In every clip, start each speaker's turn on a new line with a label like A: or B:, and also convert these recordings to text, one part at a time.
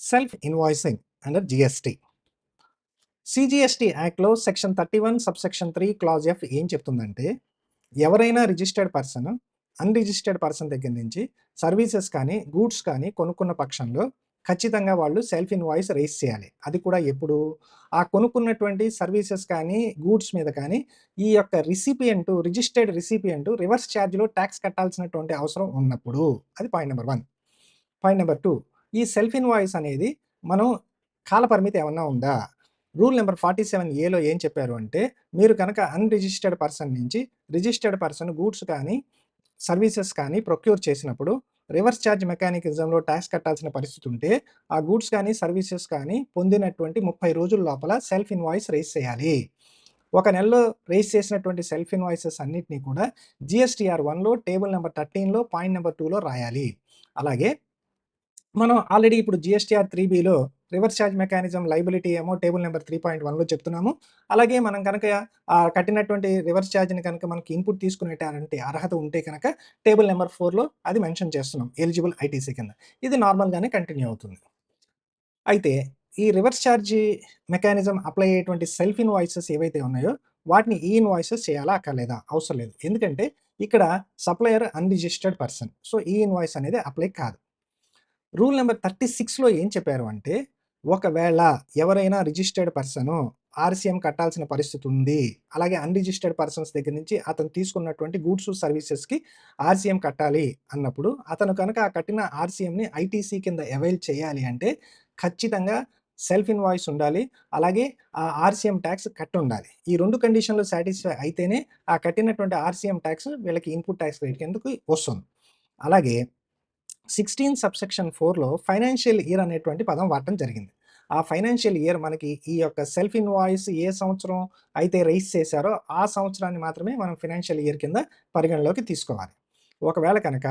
A: Self invoicing under GST CGST యాక్ట్లో section thirty one sub section three clause F ఏం చెప్తుందంటే ఎవరైనా registered person unregistered person దగ్గర నుంచి సర్వీసెస్ కానీ గూడ్స్ కానీ కొనుక్కున్న పక్షంలో ఖచ్చితంగా వాళ్ళు సెల్ఫ్ ఇన్వాయిస్ రేస్ చేయాలి. అది కూడా ఎప్పుడు? ఆ కొనుక్కున్నటువంటి సర్వీసెస్ కానీ గూడ్స్ మీద కానీ ఈ యొక్క రిసిపియంట్ రిజిస్టర్డ్ రిసిపియంట్ రివర్స్ ఛార్జ్లో ట్యాక్స్ కట్టాల్సినటువంటి అవసరం ఉన్నప్పుడు. అది point number one. Point number two ఈ సెల్ఫ్ ఇన్వాయిస్ అనేది మనం కాలపరిమితి ఏమన్నా ఉందా? రూల్ నెంబర్ ఫార్టీ సెవెన్ ఏలో ఏం చెప్పారు అంటే మీరు కనుక అన్రిజిస్టర్డ్ పర్సన్ నుంచి రిజిస్టర్డ్ పర్సన్ గూడ్స్ కానీ సర్వీసెస్ కానీ ప్రొక్యూర్ చేసినప్పుడు రివర్స్ ఛార్జ్ మెకానిజంలో ట్యాక్స్ కట్టాల్సిన పరిస్థితి ఉంటే ఆ గూడ్స్ కానీ సర్వీసెస్ కానీ పొందినటువంటి ముప్పై రోజుల లోపల సెల్ఫ్ ఇన్వాయిస్ రేస్ చేయాలి. ఒక నెలలో రేస్ చేసినటువంటి సెల్ఫ్ ఇన్వాయిసెస్ అన్నిటినీ కూడా జిఎస్టీఆర్ వన్లో టేబుల్ నెంబర్ థర్టీన్లో పాయింట్ నెంబర్ టూలో రాయాలి. అలాగే మనం ఆల్రెడీ ఇప్పుడు జిఎస్టీఆర్ త్రీ బిలో రివర్స్ ఛార్జ్ మెకానిజం లైబిలిటీ ఏమో టేబుల్ నెంబర్ త్రీ పాయింట్ వన్లో చెప్తున్నాము. అలాగే మనం కనుక కట్టినటువంటి రివర్స్ ఛార్జ్ని కనుక మనకి ఇన్పుట్ తీసుకునేటారంటే అర్హత ఉంటే కనుక టేబుల్ నెంబర్ ఫోర్లో అది మెన్షన్ చేస్తున్నాం ఎలిజిబుల్ ఐటీసీ కింద. ఇది నార్మల్గానే కంటిన్యూ అవుతుంది. అయితే ఈ రివర్స్ ఛార్జ్ మెకానిజం అప్లై అయ్యేటువంటి సెల్ఫ్ ఇన్వాయిసెస్ ఏవైతే ఉన్నాయో వాటిని ఈ ఇన్వాయిసెస్ చేయాలా అక్కర్లేదా? అవసరం లేదు. ఎందుకంటే ఇక్కడ సప్లయర్ అన్రిజిస్టర్డ్ పర్సన్ సో ఈ ఇన్వాయిస్ అనేది అప్లై కాదు. రూల్ నెంబర్ థర్టీ సిక్స్లో ఏం చెప్పారు అంటే ఒకవేళ ఎవరైనా రిజిస్టర్డ్ పర్సన్ ఆర్సీఎం కట్టాల్సిన పరిస్థితి ఉంది అలాగే అన్రిజిస్టర్డ్ పర్సన్స్ దగ్గర నుంచి అతను తీసుకున్నటువంటి గూడ్స్ సర్వీసెస్కి ఆర్సీఎం కట్టాలి అన్నప్పుడు అతను కనుక ఆ కట్టిన ఆర్సీఎంని ఐటీసీ కింద అవైల్ చేయాలి అంటే ఖచ్చితంగా సెల్ఫ్ ఇన్వాయిస్ ఉండాలి అలాగే ఆ ఆర్సీఎం ట్యాక్స్ కట్ ఉండాలి ఈ రెండు కండిషన్లు సాటిస్ఫై అయితేనే ఆ కట్టినటువంటి ఆర్సీఎం ట్యాక్స్ వీళ్ళకి ఇన్పుట్ ట్యాక్స్ రేట్ కిందకి వస్తుంది? అలాగే సిక్స్టీన్ సబ్సెక్షన్ ఫోర్లో ఫైనాన్షియల్ ఇయర్ అనేటువంటి పదం వాడటం జరిగింది. ఆ ఫైనాన్షియల్ ఇయర్ మనకి ఈ యొక్క సెల్ఫ్ ఇన్వాయిస్ ఏ సంవత్సరం అయితే రైస్ చేశారో ఆ సంవత్సరాన్ని మాత్రమే మనం ఫైనాన్షియల్ ఇయర్ కింద పరిగణలోకి తీసుకోవాలి. ఒకవేళ కనుక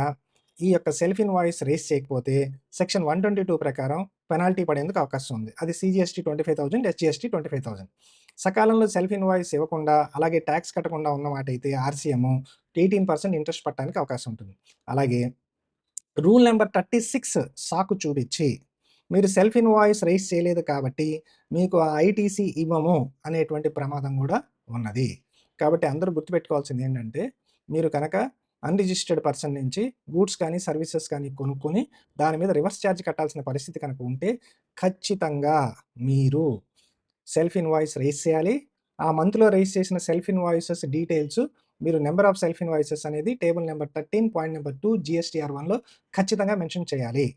A: ఈ యొక్క సెల్ఫ్ ఇన్వాయిస్ రేస్ చేయకపోతే సెక్షన్ వన్ ట్వంటీ టూ ప్రకారం పెనాల్టీ పడేందుకు అవకాశం ఉంది. అది CGST twenty five thousand SGST twenty five thousand. సకాలంలో సెల్ఫ్ ఇన్వాయిస్ ఇవ్వకుండా అలాగే ట్యాక్స్ కట్టకుండా ఉన్నమాట అయితే ఆర్సీఎం ఎయిటీన్ పర్సెంట్ ఇంట్రెస్ట్ పట్టడానికి అవకాశం ఉంటుంది. అలాగే రూల్ నెంబర్ థర్టీ సిక్స్ సాకు చూపించి మీరు సెల్ఫ్ ఇన్వాయిస్ రైస్ చేయలేదు కాబట్టి మీకు ఆ ఐటీసీ ఇవ్వము అనేటువంటి ప్రమాదం కూడా ఉన్నది. కాబట్టి అందరూ గుర్తుపెట్టుకోవాల్సింది ఏంటంటే మీరు కనుక అన్రిజిస్టర్డ్ పర్సన్ నుంచి గూడ్స్ కానీ సర్వీసెస్ కానీ కొనుక్కొని దాని మీద రివర్స్ ఛార్జ్ కట్టాల్సిన పరిస్థితి కనుక ఉంటే ఖచ్చితంగా మీరు సెల్ఫ్ ఇన్వాయిస్ రైస్ చేయాలి. ఆ మంత్లో రైస్ చేసిన సెల్ఫ్ ఇన్వాయిసెస్ డీటెయిల్స్ మీరు నెంబర్ ఆఫ్ సెల్ఫ్ ఇన్వాయిసెస్ అనేది table number thirteen point number two GSTR వన్లో ఖచ్చితంగా మెన్షన్ చేయాలి.